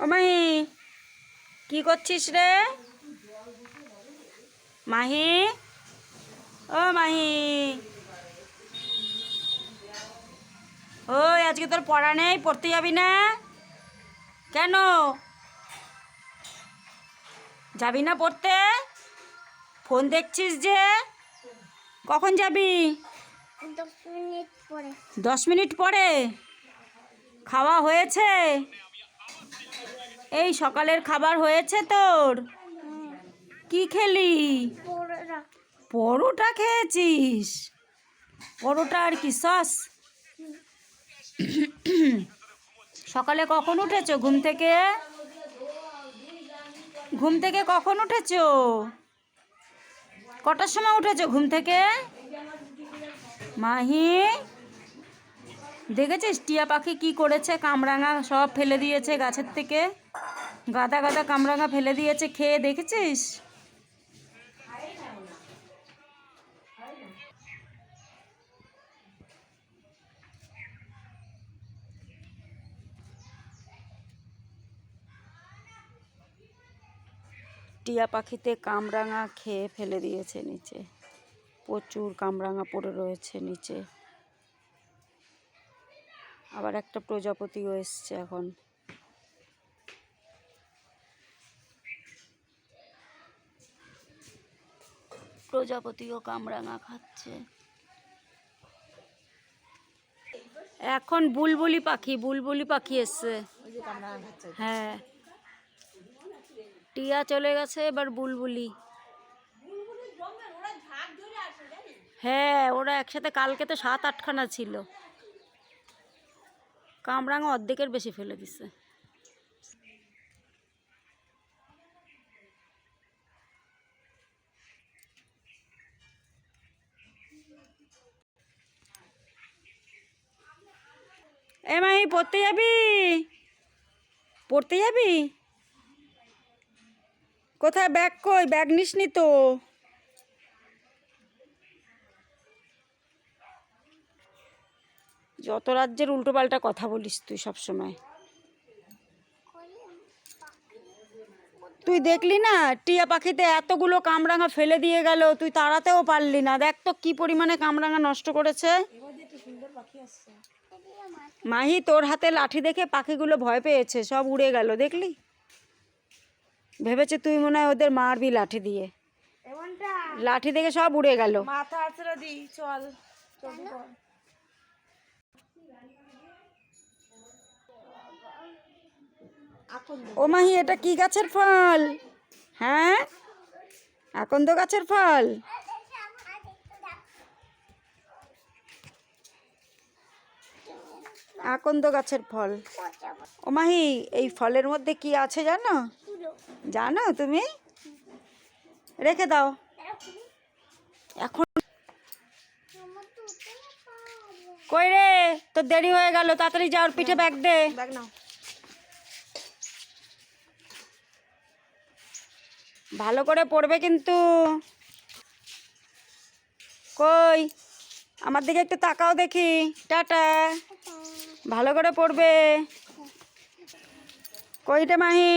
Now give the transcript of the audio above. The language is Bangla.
ও মাহি কি করছিস রে? মাহি? ও মাহি। ও আজকে তোর পড়া নেই পড়তে যাবি না? কেন? যাবি না পড়তে? ফোন দেখছিস যে? কখন যাবি? দশ মিনিট পরে। দশ মিনিট পরে? খাওয়া হয়েছে? এই সকালের খাবার হয়েছে তোর? কি খেলি? পরোটা। খেয়েছিস? পরোটা আর কি সস? সকালে কখন উঠেছো? ঘুম থেকে? ঘুম থেকে কখন উঠেছো? কটার সময় উঠেছো ঘুম থেকে? মাহি? দেখেছিস? টিয়া পাখি কি করেছে? কামরাঙা সব ফেলে দিয়েছে গাছের থেকে। গাদা গাদা কামরাঙা ফেলে দিয়েছে খেয়ে দেখেছিস? টিয়া পাখিতে কামরাঙা খেয়ে ফেলে দিয়েছে নিচে। প্রচুর কামরাঙা পড়ে রয়েছে নিচে। আবার একটা প্রজাপতিও এসছে এখন। প্রজাপতিও কামরাঙা খাচ্ছে। এখন বুলবুলি পাখি বুলবুলি পাখি এসছে। হ্যাঁ। টিয়া চলে গেছে, এবার বুলবুলি। হ্যাঁ ওরা একসাথে, কালকে তো সাত আটখানা ছিল। কামরাঙা অর্ধেকের বেশি ফেলে দিছে। এ মাই পড়তে যাবি? পড়তে যাবি? কোথায়? ব্যাগ কই? ব্যাগ নিসনি তো। যত রাজ্যের উল্টোপাল্টা কথা বলিস তুই সব সময়। তুই দেখলি না টিয়া পাখিতে এতগুলো কামরাঙা ফেলে দিয়ে গেল তুই তাড়াতেও পারলি না। দেখ তো কি পরিমাণে কামরাঙা নষ্ট করেছে। মাহি তোর হাতে লাঠি দেখে পাখিগুলো ভয় পেয়েছে সব উড়ে গেল দেখলি? ভেবেছে তুই মনে হয় ওদের মারবি লাঠি দিয়ে। লাঠি দেখে সব উড়ে গেল। মাথা চল। ও মাহি এটা কি গাছের ফল? হ্যাঁ? আকন্দ গাছের ফল? আকন্দ গাছের ফল। ও মাহি এই ফলের মধ্যে কি আছে জানো? জানো তুমি? রেখে দাও। এখন কই রে? তোর দেরি হয়ে গেল তাড়াতাড়ি যাওয়ার পিঠে ব্যাগ দে। ব্যাগ নাও। ভালো করে পড়বে কিন্তু। কই? আমার দিকে একটু তাকাও দেখি। টাটা। ভালো করে পড়বে। কইটা মাহি?